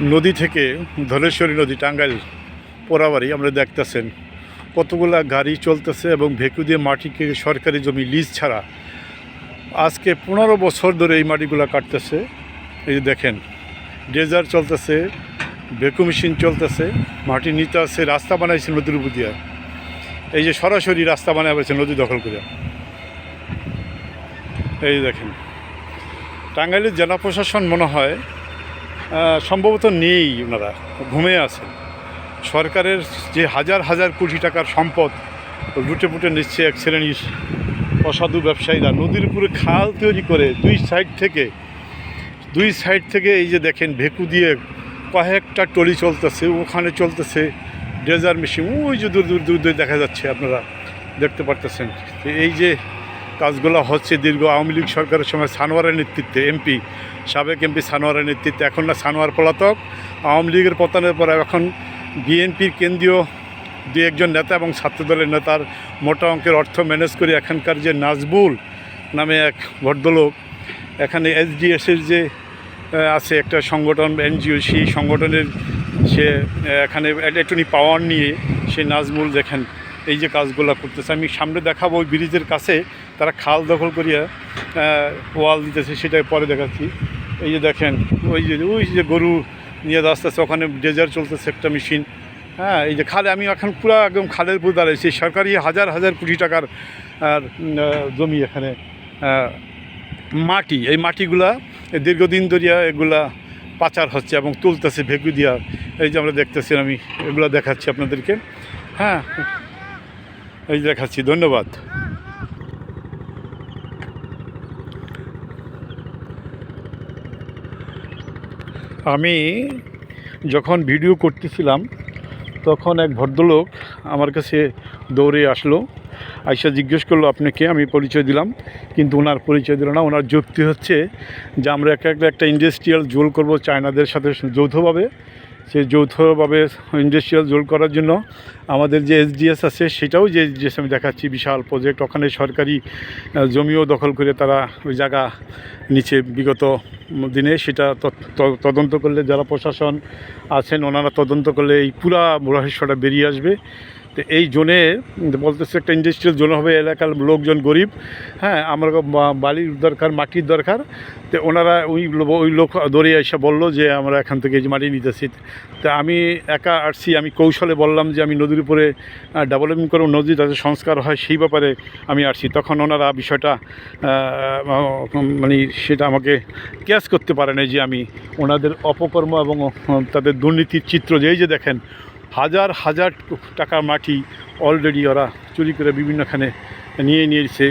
নদী থেকে ধলেশ্বরী নদী, টাঙ্গাইল পোড়াবাড়ি আমরা দেখতেছেন। কতগুলা গাড়ি চলতেছে এবং ভেকু দিয়ে মাটিকে সরকারি জমি, লিজ ছাড়া। আজকে পনেরো বছর ধরে এই মাটিগুলো কাটতেছে। এই যে দেখেন ডেজার চলতেছে, ভেকু মেশিন চলতেছে, মাটি নিতে আসছে রাস্তা বানাইছে নদীর উপর দিয়ে। এই যে সরাসরি রাস্তা বানায় হয়েছে নদী দখল করে। এই দেখেন, টাঙ্গাইলের জেলা প্রশাসন মনে হয় সম্ভবত নেই ওনারা ঘুমিয়ে আছেন। সরকারের যে হাজার হাজার কোটি টাকার সম্পদ, লুটে পুটে নিচ্ছে এক শ্রেণির অসাধু ব্যবসায়ীরা। নদীর উপরে খাল তৈরি করে দুই সাইড থেকে, দুই সাইড থেকে এই যে দেখেন ভেকু দিয়ে কয়েকটা টলি চলতেছে, ওখানে চলতেছে ড্রেজার মেশিন। ওই যে দূর দূর দূর দূর দেখা যাচ্ছে আপনারা দেখতে পারতেছেন। এই যে কাজগুলো হচ্ছে দীর্ঘ আওয়ামী লীগ সরকারের সময় সানোয়ারের নেতৃত্বে এমপি, সাবেক এমপি সানোয়ারের নেতৃত্বে, এখন না সানোয়ার পলাতক। আওয়ামী লীগের পতনের পর এখন বিএনপির কেন্দ্রীয় দু একজন নেতা এবং ছাত্রদলের নেতার মোটা অঙ্কের অর্থ ম্যানেজ করে এখানকার যে নাজবুল নামে এক ভদ্রলোক, এখানে এসডিএসের যে আছে একটা সংগঠন, এনজিও, সেই সংগঠনের সে এখানে একটুনি পাওয়ার নিয়ে সে নাজমুল দেখেন, এই যে কাজগুলো করতেছে। আমি সামনে দেখাবো ওই ব্রিজের কাছে তারা খাল দখল করিয়া ওয়াল দিতেছে সেটা পরে দেখাচ্ছি। এই যে দেখেন ওই যে ওই যে গরু নিয়ে আসতেছে ওখানে ডেজার চলতেছে একটা মেশিন। হ্যাঁ এই যে খালে আমি এখন পুরো একদম খালের উপর দাঁড়িয়েছি সরকারি হাজার হাজার কোটি টাকার আর, জমি এখানে মাটি। এই মাটিগুলা দীর্ঘদিন ধরিয়া এগুলা পাচার হচ্ছে এবং তুলতেছে ভেকু দিয়া। এই যে আমরা দেখতেছি আমি এগুলো দেখাচ্ছি আপনাদেরকে। হ্যাঁ এই দেখাচ্ছি ধন্যবাদ। আমি যখন ভিডিও করতেছিলাম, তখন এক ভদ্রলোক আমার কাছে দৌড়ে আসলো, আইসা জিজ্ঞেস করল, আপনাকে আমি পরিচয় দিলাম। কিন্তু ওনার পরিচয় দিল না। ওনার যুক্তি হচ্ছে যে, আমরা একটা একটা একটা ইন্ডাস্ট্রিয়াল জোল করব চায়নাদের সাথে যৌথভাবে। সেই যৌথভাবে ইন্ডাস্ট্রিয়াল জোল করার জন্য আমাদের যে এসডিএস আছে সেটাও যে এসডিএস আমি দেখাচ্ছি, বিশাল প্রজেক্ট ওখানে সরকারি জমিও দখল করে তারা ওই জায়গা নিচে বিগত দিনে সেটা তদন্ত করলে যারা প্রশাসন আছেন, ওনারা তদন্ত করলে এই পুরা রহস্যটা বেরিয়ে আসবে। তো এই জোনে বলতেছে একটা ইন্ডাস্ট্রিয়াল জোন হবে, এলাকার লোকজন গরিব। হ্যাঁ আমার বালির দরকার, মাটির দরকার। তো ওনারা ওই ওই লোক দৌড়ে এসে বলল যে, আমরা এখান থেকে মাটি নিতেছি। তা আমি একা আসছি, আমি কৌশলে বললাম যে, আমি নদীর উপরে ডেভেলপমেন্ট করব। নদী যাতে সংস্কার হয়, সেই ব্যাপারে আমি আসছি। তখন ওনারা বিষয়টা মানে সেটা আমাকে ক্যাচ করতে পারে না যে, আমি ওনাদের অপকর্ম এবং তাদের দুর্নীতির চিত্র যেই যে দেখেন হাজার হাজার টাকার মাটি অলরেডি ওরা চুরি করে বিভিন্নখানে নিয়ে নিয়েছে।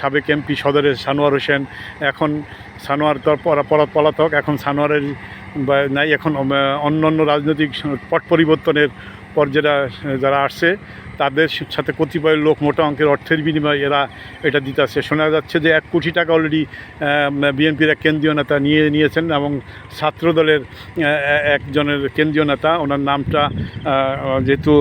সাবেক এমপি সদরের সানোয়ার হোসেন, এখন সানোয়ার তো পলাতক, এখন সানোয়ারের নাই, এখন অন্য অন্য রাজনৈতিক পট পরিবর্তনের পর যারা আসছে তাদের সাথে কতিপয় লোক মোটা অঙ্কের অর্থের বিনিময়ে এরা এটা দিতে আসছে। শোনা যাচ্ছে যে এক কোটি টাকা অলরেডি বিএনপির এক কেন্দ্রীয় নেতা নিয়ে নিয়েছেন এবং ছাত্রদলের আহ, একজনের কেন্দ্রীয় নেতা ওনার নামটা যেহেতু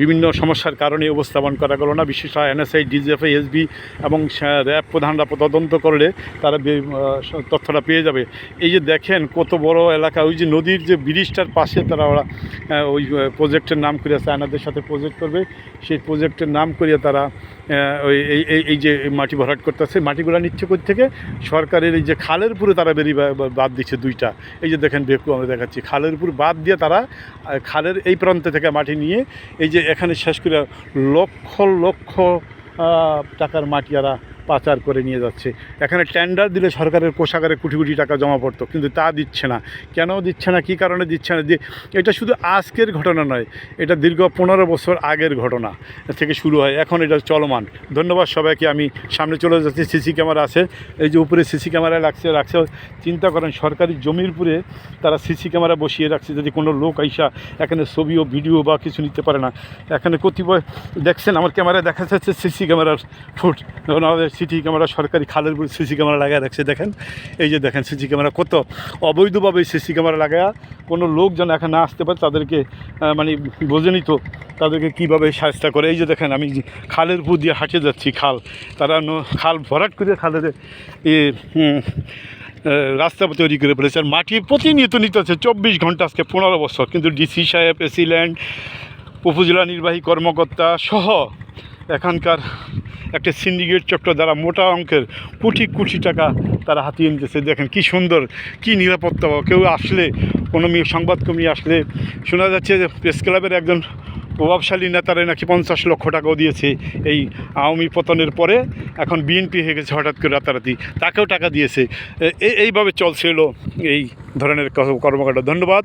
বিভিন্ন সমস্যার কারণে উপস্থাপন করা গেল না বিশেষ এনএসআই ডিজিএফআই এসবি এবং র্যাব প্রধানরা তদন্ত করলে তারা তথ্যটা পেয়ে যাবে। এই যে দেখেন কত বড় এলাকা ওই যে নদীর যে ব্রিজটার পাশে তারা ওরা ওই প্রজেক্টের নাম করিয়া চায়নাদের সাথে প্রজেক্ট করবে। সেই প্রজেক্টের নাম করিয়া তারা ওই, এই, এই- যে মাটি ভরাট করতেছে, মাটিগুলো নিচ্ছে কোথ থেকে? সরকারের এই যে খালের উপরে তারা বেরিয়ে বাদ দিচ্ছে দুইটা। এই যে দেখেন বেকু আমরা দেখাচ্ছি। খালের উপর বাদ দিয়ে তারা খালের এই প্রান্তে থেকে মাটি নিয়ে, এই যে এখানে শেষ করে লক্ষ লক্ষ টাকার মাটি এরা পাচার করে নিয়ে যাচ্ছে। এখানে টেন্ডার দিলে সরকারের কোষাগারে কোটি কোটি টাকা জমা পড়তো, কিন্তু তা দিচ্ছে না। কেন দিচ্ছে না? কী কারণে দিচ্ছে না? যে এটা শুধু আজকের ঘটনা নয়, এটা দীর্ঘ পনেরো বছর আগের ঘটনা থেকে শুরু হয়। এখন এটা চলমান। ধন্যবাদ সবাইকে। আমি সামনে চলে যাচ্ছি সিসি ক্যামেরা আছে। এই যে উপরে সিসি ক্যামেরা রাখছে রাখছে। চিন্তা করেন, সরকারি জমির উপরে তারা সিসি ক্যামেরা বসিয়ে রাখছে, যদি কোনো লোক আইসা এখানে ছবি ও ভিডিও বা কিছু নিতে পারে না। এখানে কতিপয় দেখছেন, আমার ক্যামেরায় দেখা যাচ্ছে সিসি ক্যামেরার ফুট আমাদের সিটি ক্যামেরা, সরকারি খালের উপর সিসি ক্যামেরা লাগায় রাখছে, দেখেন। এই যে দেখেন সিসি ক্যামেরা, কত অবৈধভাবে সিসি ক্যামেরা লাগায়া কোনো লোক যেন এখানে না আসতে পারে, তাদেরকে মানে বোঝেনি তো তাদেরকে কীভাবে সাহায্য করে। এই যে দেখেন, আমি খালের উপর দিয়ে হাঁটে যাচ্ছি, খাল। তারা খাল ভরাট করে খালের এ, রাস্তা তৈরি করে ফেলেছে। আর মাটি প্রতিনিয়ত নিতে হচ্ছে, চব্বিশ ঘণ্টা আজকে পনেরো বছর। কিন্তু ডিসি সাহেব, প্রেসিডেন্ট, উপজেলা নির্বাহী কর্মকর্তা সহ এখানকার একটা সিন্ডিকেট চক্র দ্বারা মোটা অঙ্কের কোটি কোটি টাকা তারা হাতিয়ে নিতেছে। দেখেন কি সুন্দর, কি নিরাপত্তা। কেউ আসলে, কোনো মি- সংবাদকর্মী আসলে শোনা যাচ্ছে যে প্রেস ক্লাবের একজন প্রভাবশালী নেতারা নাকি পঞ্চাশ লক্ষ টাকাও দিয়েছে এই আওয়ামী পতনের পরে। এখন বিএনপি হয়ে গেছে হঠাৎ করে রাতারাতি। তাকেও টাকা দিয়েছে। এই- এইভাবে চলছে হলো এই ধরনের কর্মকাণ্ড ধন্যবাদ।